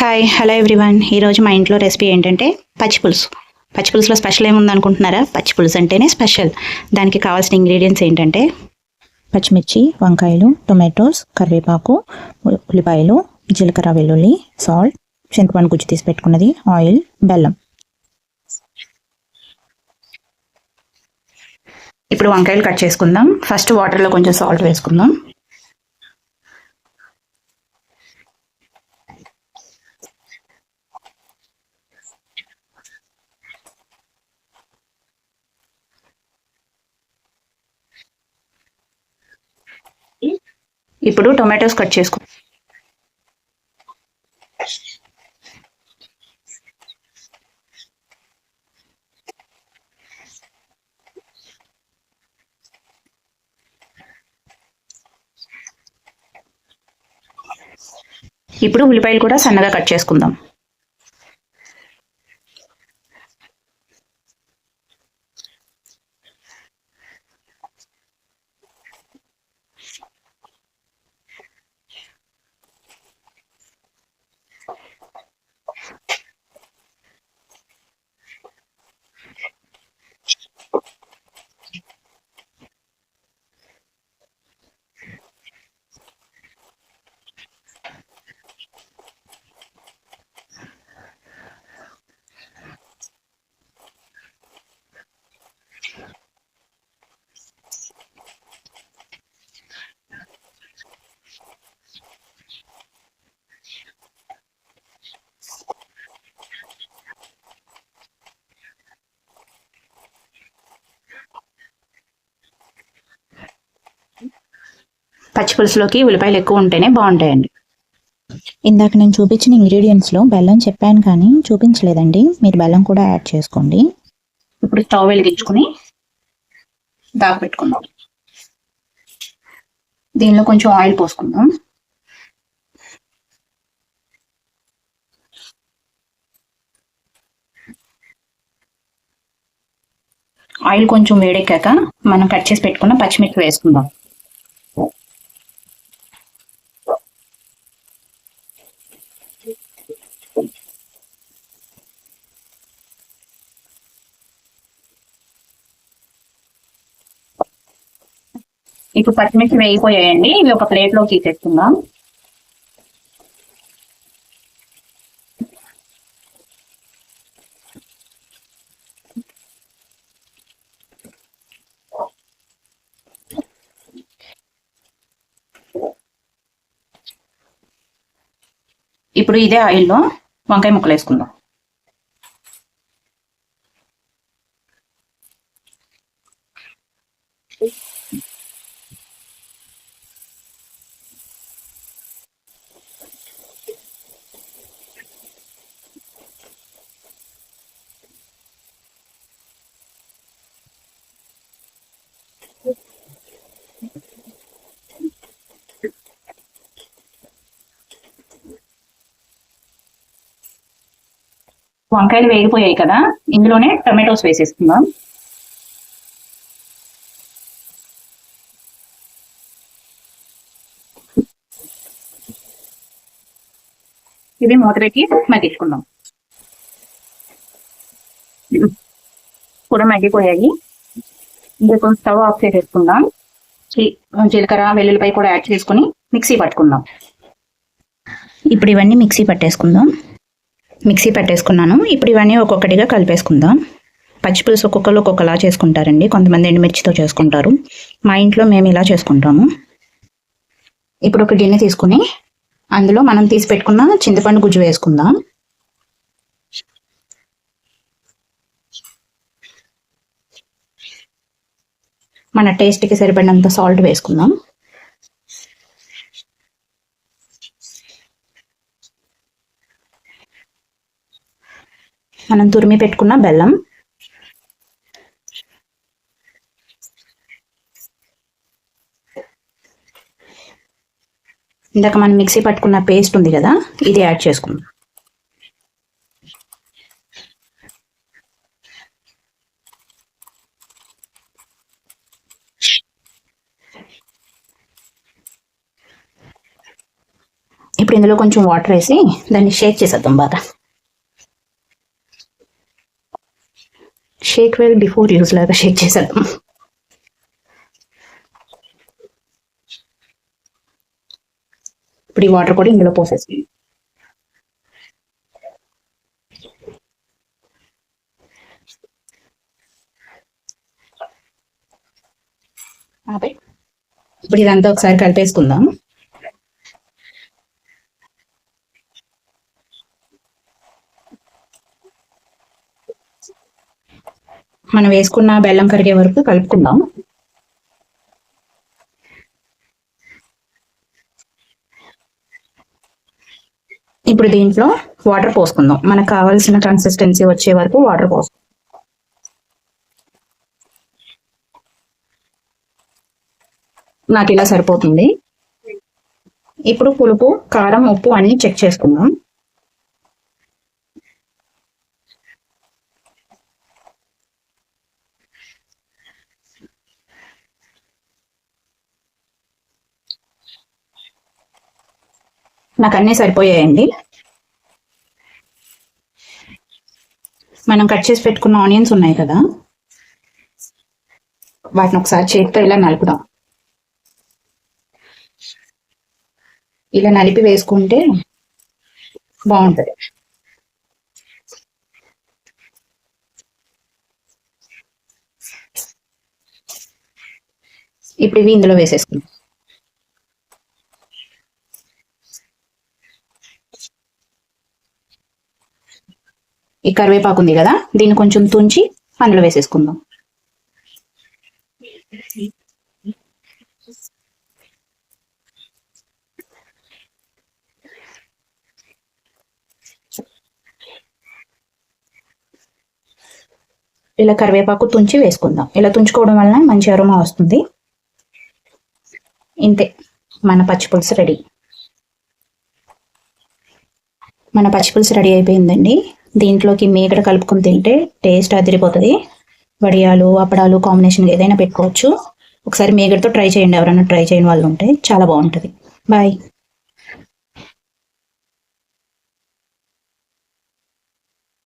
Hi hello everyone ఈరోజు మా ఇంట్లో రెసిపీ ఏంటంటే పచ్చి పులుసు. పచ్చి పులుసులో స్పెషల్ ఏముంది అనుకుంటున్నారా పచ్చి పులుసు అంటేనే స్పెషల్ దానికి కావాల్సిన ఇంగ్రీడియంట్స్ ఏంటంటే పచ్చిమిర్చి వంకాయలు టొమాటోస్ కరివేపాకు ఉల్లిపాయలు జీలకర్ర వెల్లుల్లి సాల్ట్ చింతపండు గుజ్జు తీసి పెట్టుకున్నది ఆయిల్ బెల్లం. ఇప్పుడు వంకాయలు కట్ చేసుకుందాం. ఫస్ట్ వాటర్లో కొంచెం సాల్ట్ వేసుకుందాం. ఇప్పుడు టొమాటోస్ కట్ చేసుకో ఇప్పుడు ఉల్లిపాయలు కూడా సన్నగా కట్ చేసుకుందాం. పచ్చి పులుసులోకి ఉల్లిపాయలు ఎక్కువ ఉంటేనే బాగుంటాయండి. ఇందాక నేను చూపించిన ఇంగ్రీడియంట్స్లో బెల్లం చెప్పాను కానీ చూపించలేదండి. మీరు బెల్లం కూడా యాడ్ చేసుకోండి. ఇప్పుడు స్టవ్ వెలిగించుకుని దాకా పెట్టుకుందాం. దీనిలో కొంచెం ఆయిల్ పోసుకుందాం. ఆయిల్ కొంచెం వేడెక్కాక మనం కట్ చేసి పెట్టుకున్న పచ్చిమిర్చి వేసుకుందాం. ఇప్పుడు పచ్చిమిర్చి వేగిపోయాయండి. ఇవి ఒక ప్లేట్లో తీసేసుకుందాం. ఇప్పుడు ఇదే ఆయిల్లో వంకాయ ముక్కలు వేసుకుందాం. వంకాయలు వేగిపోయాయి కదా ఇందులోనే టమాటోస్ వేసేసుకుందాం. ఇది మూత మగ్గించుకుందాం. కూడా మగ్గిపోయాయి. ఇంకా కొంచెం స్టవ్ ఆఫ్ చేసేసుకుందాం. జీలకర్ర వెల్లుల్లిపై కూడా యాడ్ చేసుకుని మిక్సీ పట్టుకుందాం. ఇప్పుడు ఇవన్నీ మిక్సీ పట్టేసుకుందాం. మిక్సీ పట్టేసుకున్నాను. ఇప్పుడు ఇవన్నీ ఒక్కొక్కటిగా కలిపేసుకుందాం. పచ్చి పులుసు ఒక్కొక్కరు ఒక్కొక్కలా చేసుకుంటారండి. కొంతమంది ఎండుమిర్చితో చేసుకుంటారు. మా ఇంట్లో మేము ఇలా చేసుకుంటాము. ఇప్పుడు ఒక గిన్నె తీసుకుని అందులో మనం తీసి పెట్టుకున్న చింతపండు గుజ్జు వేసుకుందాం. మన టేస్ట్కి సరిపడినంత సాల్ట్ వేసుకుందాం. మనం తురిమి పెట్టుకున్న బెల్లం. ఇందాక మనం మిక్సీ పట్టుకున్న పేస్ట్ ఉంది కదా ఇది యాడ్ చేసుకుందాం. ఇప్పుడు ఇందులో కొంచెం వాటర్ వేసి దాన్ని షేక్ చేసేద్దాం బాగా. షేక్ వెల్ బిఫోర్ యూజ్ లాగా షేక్ చేసేద్దాం. ఇప్పుడు ఈ వాటర్ కూడా ఇందులో పోసేసి. ఇప్పుడు ఇదంతా ఒకసారి కలిపేసుకుందాం. మనం వేసుకున్న బెల్లం కరిగే వరకు కలుపుకుందాం. ఇప్పుడు దీంట్లో వాటర్ పోసుకుందాం. మనకు కావాల్సిన కన్సిస్టెన్సీ వచ్చే వరకు వాటర్ పోసుకుందాం. నాకు ఇలా సరిపోతుంది. ఇప్పుడు పులుపు కారం ఉప్పు అన్ని చెక్ చేసుకుందాం. నాకు అన్నీ సరిపోయాయండి. మనం కట్ చేసి పెట్టుకున్న ఆనియన్స్ ఉన్నాయి కదా. వాటిని ఒకసారి చేతితో ఇలా నలుపుదాం. ఇలా నలిపి వేసుకుంటే బాగుంటుంది. ఇప్పుడు ఇవి ఇందులో వేసేసుకుందాం. ఈ కరివేపాకు ఉంది కదా దీన్ని కొంచెం తుంచి అందులో వేసేసుకుందాం. ఇలా కరివేపాకు తుంచి వేసుకుందాం. ఇలా తుంచుకోవడం వలన మంచి అరోమా వస్తుంది. ఇంతే మన పచ్చిపులుసు రెడీ. మన పచ్చిపులుసు రెడీ అయిపోయిందండి. దీంట్లోకి మేకడ కలుపుకొని తింటే టేస్ట్ అదిరిపోతుంది. వడియాలు అప్పడాలు కాంబినేషన్ ఏదైనా పెట్టుకోవచ్చు. ఒకసారి మేకడతో ట్రై చేయండి ఎవరైనా ట్రై చేయని వాళ్ళు ఉంటే చాలా బాగుంటుంది. బాయ్.